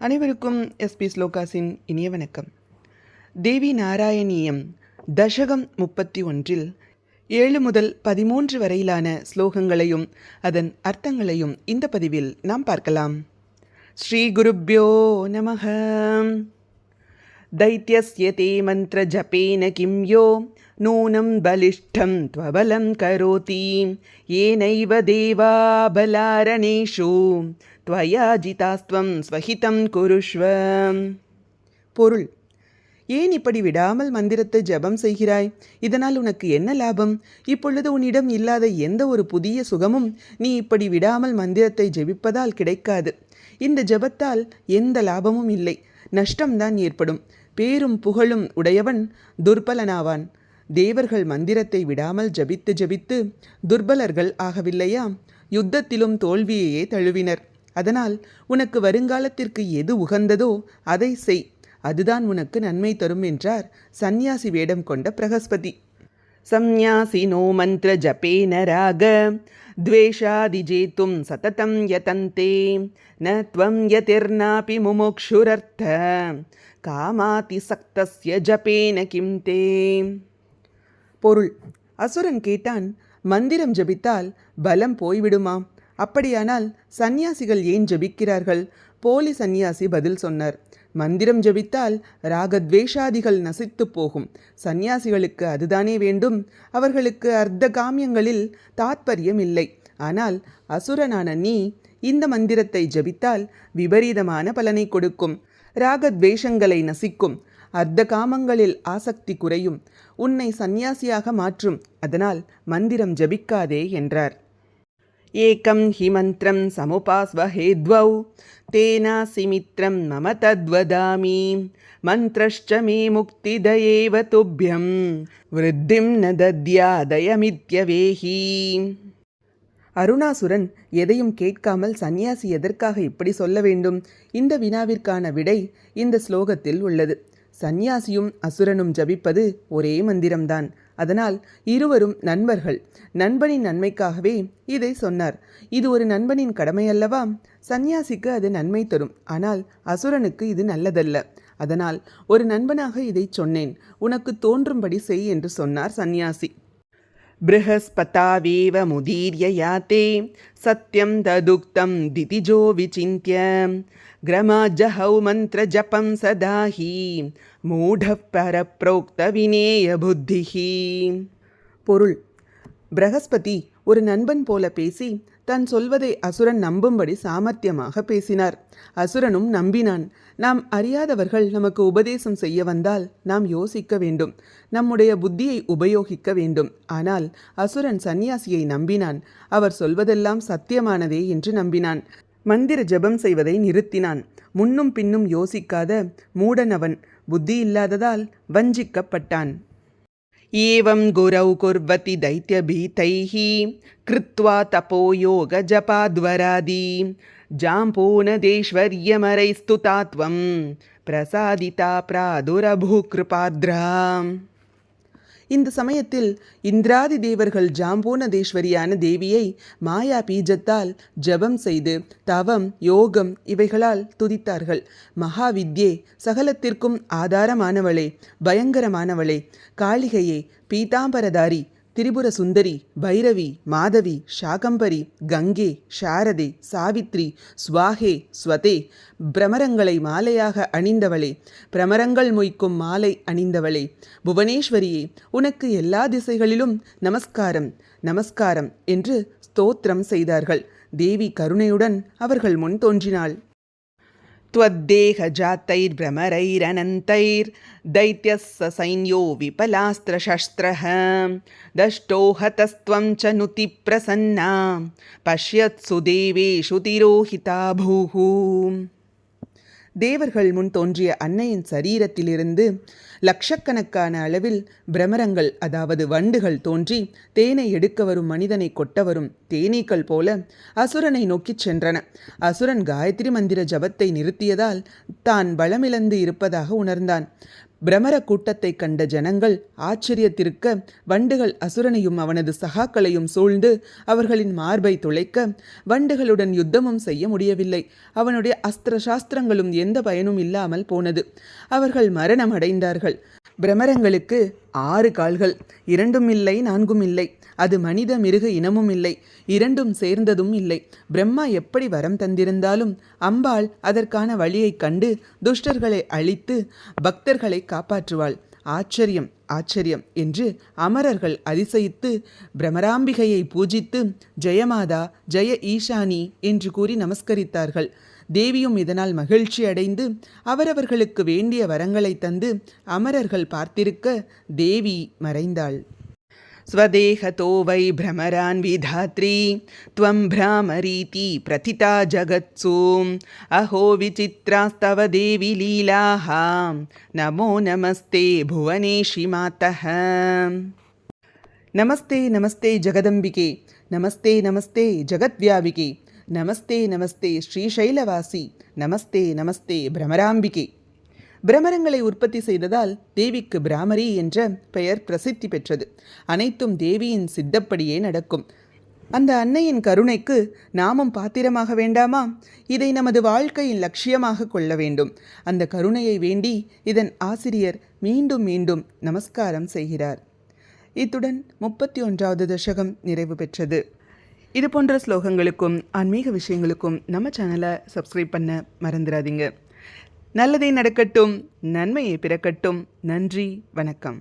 அனைவருக்கும் எஸ்பி ஸ்லோகாஸின் இனிய வணக்கம் தேவி நாராயணியம் தசகம் முப்பத்தி ஒன்றில் ஏழு முதல் பதிமூன்று வரையிலான ஸ்லோகங்களையும் அதன் அர்த்தங்களையும் இந்த பதிவில் நாம் பார்க்கலாம் ஸ்ரீ குருப்யோ நமக दैत्यस्य ते मन्त्रजपेन किं यो नूनं बलिष्ठं त्वबलं करोति येनैव देवा बलारणेषु துவயா ஜிதாஸ்துவம் ஸ்வஹிதம் குருஷ்வ பொருள் ஏன் இப்படி விடாமல் மந்திரத்தை ஜபம் செய்கிறாய்? இதனால் உனக்கு என்ன லாபம்? இப்பொழுது உன்னிடம் இல்லாத எந்த ஒரு புதிய சுகமும் நீ இப்படி விடாமல் மந்திரத்தை ஜெபிப்பதால் கிடைக்காது. இந்த ஜபத்தால் எந்த லாபமும் இல்லை. நஷ்டம்தான் ஏற்படும். பேரும் புகழும் உடையவன் துர்பலனாவான். தேவர்கள் மந்திரத்தை விடாமல் ஜபித்து ஜபித்து துர்பலர்கள் ஆகவில்லையா? யுத்தத்திலும் தோல்வியையே தழுவினர். அதனால் உனக்கு வருங்காலத்திற்கு எது உகந்ததோ அதை செய் அதுதான் உனக்கு நன்மை தரும் என்றார் சந்நியாசி வேடம் கொண்ட பிரகஸ்பதி संन्यासिनो मन्त्रजपेन राग द्वेषादिजेतुं सततं यतन्ते न त्वं यतिर्नापि मुमुक्षुरर्थ காமாதிசக்தஸ்ய ஜபேன கிம் தே பொருள் அசுரன் கேட்டான் மந்திரம் ஜபித்தால் பலம் போய்விடுமாம் அப்படியானால் சந்நியாசிகள் ஏன் ஜபிக்கிறார்கள்? போலி சந்நியாசி பதில் சொன்னார். மந்திரம் ஜபித்தால் ராகத்வேஷாதிகள் நசித்து போகும். சந்நியாசிகளுக்கு அதுதானே வேண்டும்? அவர்களுக்கு அர்த்த காமியங்களில் தாத்பரியம் இல்லை. ஆனால் அசுரனான நீ இந்த மந்திரத்தை ஜபித்தால் விபரீதமான பலனை கொடுக்கும். ராகத்வேஷங்களை நசிக்கும். அர்த்த காமங்களில் ஆசக்தி குறையும். உன்னை சந்நியாசியாக மாற்றும். அதனால் மந்திரம் ஜபிக்காதே என்றார். ஏகம் ஹி மந்திரம் சமுபாஸ்வஹேத்வௌ தேனாசி மித்ரம் மம தத்வதாமி மந்திரஷ்ட மே முக்திதயேவ துப்பியம் விருத்திம் ந தத்யாதயமித்யவேஹி அருணாசுரன் எதையும் கேட்காமல் சந்நியாசி எதற்காக இப்படி சொல்ல வேண்டும்? இந்த வினாவிற்கான விடை இந்த ஸ்லோகத்தில் உள்ளது. சந்நியாசியும் அசுரனும் ஜபிப்பது ஒரே மந்திரம்தான். அதனால் இருவரும் நண்பர்கள். நண்பனின் நன்மைக்காகவே இதை சொன்னார். இது ஒரு நண்பனின் கடமையல்லவா? சந்நியாசிக்கு அது நன்மை தரும். ஆனால் அசுரனுக்கு இது நல்லதல்ல. அதனால் ஒரு நண்பனாக இதை சொன்னேன். உனக்கு தோன்றும்படி செய் என்று சொன்னார் சந்நியாசி. बृहस्पतावेव मुदीर्य याते सत्यं तदुक्तं दितिजो विचिन्त्य ग्रमाजहौ मन्त्रजपं सदा हि मूढः परप्रोक्तविनेयबुद्धिः பொருள் பிரகஸ்பதி ஒரு நண்பன் போல பேசி தான் சொல்வதை அசுரன் நம்பும்படி சாமர்த்தியமாக பேசினார். அசுரனும் நம்பினான் நாம் அறியாதவர்கள் நமக்கு உபதேசம் செய்ய வந்தால் நாம் யோசிக்க வேண்டும். நம்முடைய புத்தியை உபயோகிக்க வேண்டும். ஆனால் அசுரன் சந்நியாசியை நம்பினான். அவர் சொல்வதெல்லாம் சத்தியமானதே என்று நம்பினான். மந்திர ஜெபம் செய்வதை நிறுத்தினான். முன்னும் பின்னும் யோசிக்காத மூடனவன் புத்தி இல்லாததால் வஞ்சிக்கப்பட்டான். एवं गुरौ कुर्वति दैत्यभीतैः कृत्वा तपोयोगजपाद्वरादि। जाम्पूनदेश्वर्यमरैस्तुता त्वं प्रसादिता प्रादुरभूकृपाद्रा। இந்த சமயத்தில் இந்திராதி தேவர்கள் ஜாம்பூனதேஸ்வரியான தேவியை மாயா பீஜத்தால் ஜபம் செய்து தவம் யோகம் இவைகளால் துதித்தார்கள். மகாவித்யே சகலத்திற்கும் ஆதாரமானவளே பயங்கரமானவளே காளிகையே பீதாம்பரதாரி திரிபுர சுந்தரி பைரவி மாதவி சாகம்பரி கங்கே சாரதே சாவித்ரி ஸ்வாகே ஸ்வதே பிரமரங்களை மாலையாக அணிந்தவளே பிரமரங்கள் மொய்க்கும் மாலை அணிந்தவளே. புவனேஸ்வரியே உனக்கு எல்லா திசைகளிலும் நமஸ்காரம் நமஸ்காரம் என்று ஸ்தோத்திரம் செய்தார்கள். தேவி கருணையுடன் அவர்கள் முன் தோன்றினாள். त्वद्देहजातैर्भ्रमरैरनन्तैर्दैत्यः स सैन्यो विपलास्त्रशस्त्रः दष्टो हतस्त्वं च नुतिप्रसन्ना पश्यत्सु देवेषु तिरोहिता भूः தேவர்கள் முன் தோன்றிய அன்னையின் சரீரத்திலிருந்து லட்சக்கணக்கான அளவில் பிரமரங்கள் அதாவது வண்டுகள் தோன்றி தேனை எடுக்க வரும் மனிதனை கொட்ட வரும் தேனீக்கள் போல அசுரனை நோக்கிச் சென்றன. அசுரன் காயத்ரி மந்திர ஜபத்தை நிறுத்தியதால் தான் பலமிழந்து இருப்பதாக உணர்ந்தான். பிரமர கூட்டத்தைக் கண்ட ஜனங்கள் ஆச்சரியத்திருக்க வண்டுகள் அசுரனையும் அவனது சகாக்களையும் சூழ்ந்து அவர்களின் மார்பை துளைக்க வண்டுகளுடன் யுத்தமும் செய்ய முடியவில்லை. அவனுடைய அஸ்திர சாஸ்திரங்களும் எந்த பயனும் இல்லாமல் போனது. அவர்கள் மரணம் அடைந்தார்கள். பிரமரங்களுக்கு ஆறு கால்கள். இரண்டும் இல்லை நான்கும் இல்லை. அது மனித மிருக இனமும் இல்லை. இரண்டும் சேர்ந்ததும் இல்லை. பிரம்மா எப்படி வரம் தந்திருந்தாலும் அம்பாள் அதற்கான வழியைக் கண்டு துஷ்டர்களை அழித்து பக்தர்களை காப்பாற்றுவாள். ஆச்சரியம் ஆச்சரியம் என்று அமரர்கள் அதிசயித்து பிரமராம்பிகையை பூஜித்து ஜெயமாதா ஜெய ஈஷானி என்று கூறி நமஸ்கரித்தார்கள். தேவியும் இதனால் மகிழ்ச்சி அடைந்து அவரவர்களுக்கு வேண்டிய வரங்களை தந்து அமரர்கள் பார்த்திருக்க தேவி மறைந்தாள் स्वदेहतो वै भ्रमरान् विधात्री त्वं भ्रामरीति प्रथिता जगत्सु अहो विचित्रास्तव देवि लीलाः नमो नमस्ते भुवनेशि मातः नमस्ते नमस्ते जगदम्बिके नमस्ते नमस्ते जगद्व्यापिके நமஸ்தே நமஸ்தே ஸ்ரீசைலவாசி நமஸ்தே நமஸ்தே பிரமராம்பிகே. பிரமரங்களை உற்பத்தி செய்ததால் தேவிக்கு பிராமரி என்ற பெயர் பிரசித்தி பெற்றது. அனைத்தும் தேவியின் சித்தப்படியே நடக்கும். அந்த அன்னையின் கருணைக்கு நாமும் பாத்திரமாக வேண்டாமா? இதை நமது வாழ்க்கையின் லட்சியமாக கொள்ள வேண்டும். அந்த கருணையை வேண்டி இதன் ஆசிரியர் மீண்டும் மீண்டும் நமஸ்காரம் செய்கிறார். இத்துடன் முப்பத்தி ஒன்றாவது தசகம் நிறைவு பெற்றது. இது போன்ற ஸ்லோகங்களுக்கும் ஆன்மீக விஷயங்களுக்கும் நம்ம சேனலை சப்ஸ்கிரைப் பண்ண மறந்துடாதீங்க நல்லதே நடக்கட்டும் நன்மையை பிறக்கட்டும். நன்றி வணக்கம்.